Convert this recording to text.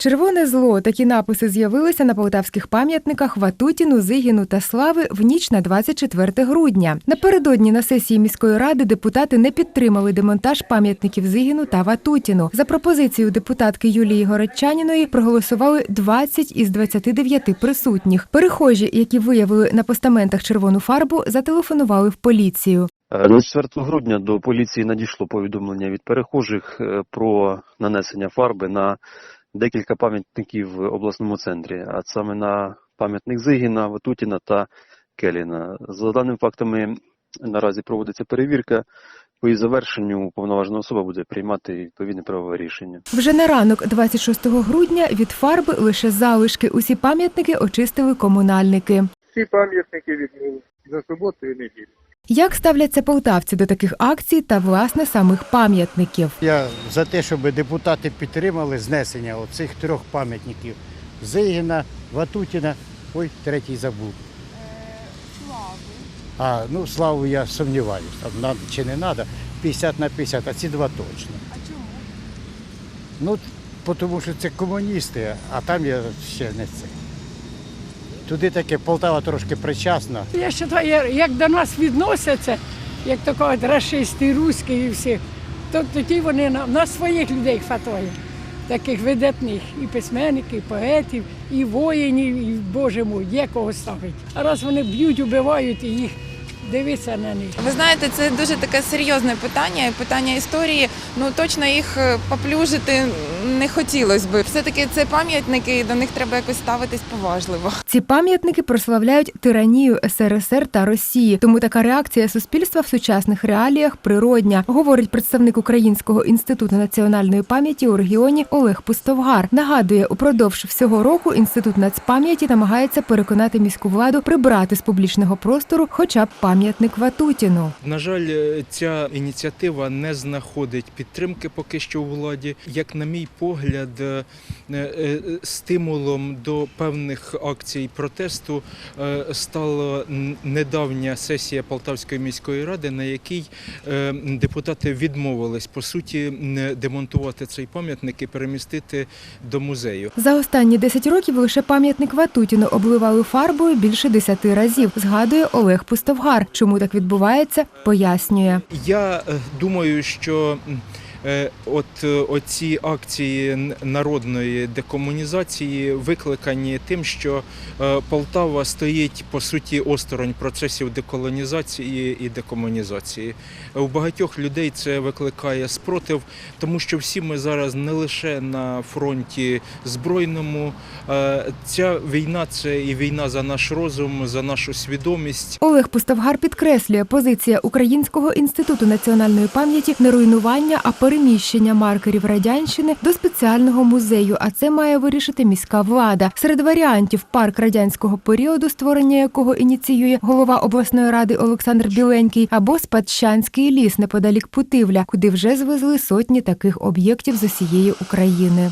Червоне зло. Такі написи з'явилися на полтавських пам'ятниках Ватутіну, Зигіну та Слави в ніч на 24 грудня. Напередодні на сесії міської ради депутати не підтримали демонтаж пам'ятників Зигіну та Ватутіну. За пропозицією депутатки Юлії Городчаніної проголосували 20 із 29 присутніх. Перехожі, які виявили на постаментах червону фарбу, зателефонували в поліцію. Е, 4 грудня до поліції надійшло повідомлення від перехожих е, про нанесення фарби на декілька пам'ятників в обласному центрі, а саме на пам'ятник Зигіна, Ватутіна та Келіна. За даними фактами, наразі проводиться перевірка. По її завершенню уповноважена особа буде приймати відповідне правове рішення. Вже на ранок, 26 грудня, від фарби лише залишки. Усі пам'ятники очистили комунальники. Всі пам'ятники відмили за суботу і неділю. Як ставляться полтавці до таких акцій та власне самих пам'ятників? Я за те, щоб депутати підтримали знесення оцих трьох пам'ятників Зигіна, Ватутіна, ой, третій забув. А, ну, славу я сумніваюся, там надо чи не треба, 50 на 50, а ці два точно. А чому? Ну, тому що це комуністи, а там я ще не це. Туди таке Полтава трошки причасна. Я вважаю, як до нас відносяться, як то кажуть, расисти, руські і всі, то тоді вони на, на своїх людей хватає. Таких видатних і письменників, і поетів, і воїнів, і Боже мой, є кого ставить. А раз вони б'ють, убивають і їх дивитися на них. Ви знаєте, це дуже таке серйозне питання, питання історії. Ну точно їх е, поплюжити не хотілося би. Все-таки це пам'ятники, і до них треба якось ставитись поважливо. Ці пам'ятники прославляють тиранію СРСР та Росії. Тому така реакція суспільства в сучасних реаліях природня, говорить представник Українського інституту національної пам'яті у регіоні Олег Пустовгар. Нагадує, упродовж всього року інститут нацпам'яті намагається переконати міську владу прибрати з публічного простору хоча б пам'ятник Ватутіну. На жаль, е, ця ініціатива не знаходить підтримки поки що у владі. Як на мій погляд, е, е, стимулом до певних акцій протесту е, стала недавня сесія Полтавської міської ради, на якій депутати відмовились по суті демонтувати цей пам'ятник і перемістити до музею. За останні 10 років лише пам'ятник Ватутіну обливали фарбою більше 10 разів. Згадує Олег Пустовгар. Чому так відбувається, пояснює. Я думаю, що от е, оці акції народної декомунізації викликані тим, що е, Полтава стоїть по суті осторонь процесів деколонізації і декомунізації. У багатьох людей це викликає спротив, тому що всі ми зараз не лише на фронті збройному. Е, Ця війна це і війна за наш розум, за нашу свідомість. Олег Пустовгар підкреслює, позиція Українського інституту національної пам'яті не руйнування, а переміщення маркерів радянщини до спеціального музею. А це має вирішити міська влада. Серед варіантів парк радянського періоду, створення якого ініціює голова обласної ради Олександр Біленький, або Спадщанський ліс неподалік Путивля, куди вже звезли сотні таких об'єктів з усієї України.